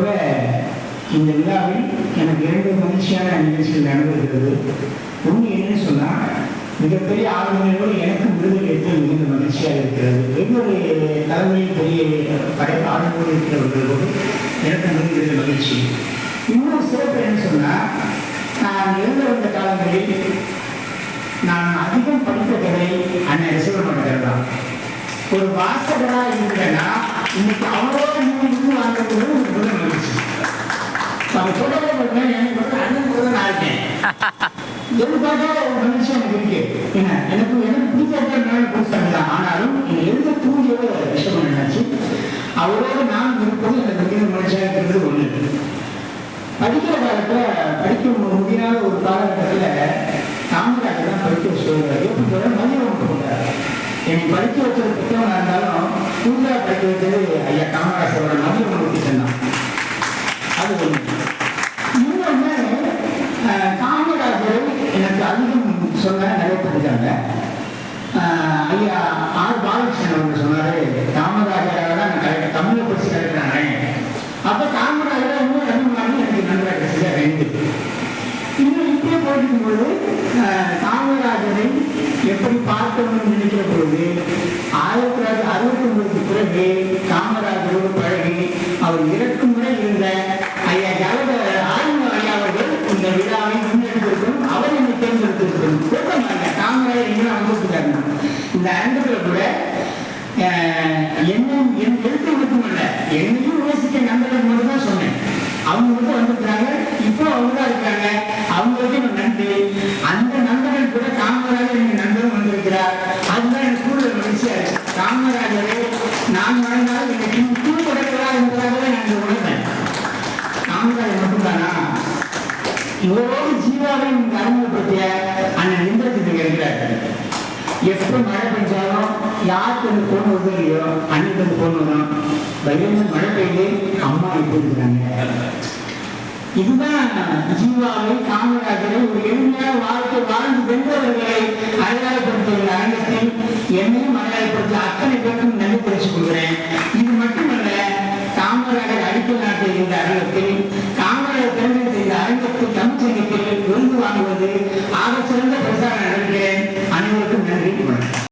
போக இந்த விழாவில் எனக்கு இரண்டு மகிழ்ச்சியான நிகழ்ச்சிகள் நடந்திருக்கிறது. ஒன்று என்னன்னு சொன்னால் மிகப்பெரிய ஆளுநர்களோடு எனக்கு விருது எடுத்து மிகுந்த மகிழ்ச்சியாக இருக்கிறது. வெவ்வேறு தலைமையில் பெரிய படை ஆளுநர்கள் இருக்கிறவர்களோடு எனக்கு மிகுந்த மகிழ்ச்சி. இன்னொரு சிறப்பு என்ன சொன்னால் நான் இருந்து வந்த காலங்களில் நான் அதிகம் படித்த கதை அண்ணன் ரிசர்வனோட கதை தான் ஒரு வாசகராக இருக்கிறேன்னா இன்னைக்கு எதிர்பார்க்காத ஒரு மனுஷன் இருக்கு என்ன எனக்கு எனக்கு பிடிக்காத புதுசாக ஆனாலும் எழுத விஷயம் என்னாச்சு அவரோட நான் இருப்பது எனக்கு மிக மனுஷனாக இருக்கிறது ஒன்று படிக்கிற காலத்துல படிக்க முடியாத ஒரு காலகட்டத்தில் காமராஜர் தான் படிக்க வச்சுருவார் எப்படி சொல்ல மதியம் போட்டார் எனக்கு படிக்க வச்சது புத்தகம் இருந்தாலும் புதுசாக படிக்க வச்சது ஐயா காமராஜரோட சொன்ன நிறைய படித்தாங்க ஐயா ஆர் பாலகிருஷ்ணன் அவங்க சொன்னாரு காமராஜராக தான் நான் தமிழை படிச்சு கலெக்டரானே அப்போ காமராஜரை இன்னும் ரெண்டு மாதிரி எனக்கு நன்றாக கிடைச்சதா ரெண்டு இன்னும் இப்படியே போயிட்டு போது காமராஜரை எப்படி பார்க்கணும்னு நினைக்கிற பொழுது ஆயிரத்தி தொள்ளாயிரத்தி அறுபத்தி ஒன்பதுக்கு பிறகு காமராஜரோடு பழகி அவர் இறக்கும் வரை இருந்த ஐயா ஜவஹர் ஆளுந ஐயா அவர்கள் இந்த விழாவை முன்னெடுத்திருக்கணும் அவர் என்னை தேர்ந்தெடுத்திருக்கணும் கூட்டமாக காமராஜர் இங்கே வந்துருக்காங்க இந்த அரங்கத்தில் கூட அஹ், என்னும் என் எழுத்து மட்டுமல்ல என்னையும் யோசிக்க நண்பர்கள் மட்டும் தான் சொன்னேன். அவங்க மட்டும் வந்துட்டாங்க. இப்போ அவங்க தான் இருக்காங்க. அவங்களுக்கு எனக்கு நன்றி. அந்த நண்பர்கள் கூட காமராஜர் எங்க நண்பரும் வந்திருக்கிறார். அதுதான் எனக்கு கூடுதல் மகிழ்ச்சியா இருக்கு. காமராஜரை நான் வாழ்ந்தால் எனக்கு தூ கிடைக்கிறார் என்பதாக நான் இதை உணர்ந்தேன். காமராஜர் மட்டும்தானா? இவரோடு ஜீவாவை அறிமுகப்படுத்திய அண்ணன் இந்திரஜித்துக்கு இருக்கிறார் எப்போ மழை பெஞ்சாலும் யாருக்கு வந்து போன் வருதோ இல்லையோ அன்னைக்கு அந்த போன் வரும். பயிர்ந்து மழை பெய்து அம்மா எப்படி இருக்கிறாங்க? இதுதான் ஜீவாவை காமராஜரை ஒரு எளிமையான வாழ்க்கை வாழ்ந்து வென்றவர்களை அடையாளப்படுத்துகிற அரங்கத்தில் என்னையும் அடையாளப்படுத்த அத்தனை பேருக்கும் நன்றி தெரிவித்துக் கொள்கிறேன். இது மட்டுமல்ல காமராஜர் அடிக்கல் நாட்டில் இருந்த அரங்கத்தில் காமராஜர் தேர்ந்தெடுத்த செய்த அரங்கத்தில் தமிழ் சங்கத்தில் விருது வாங்குவது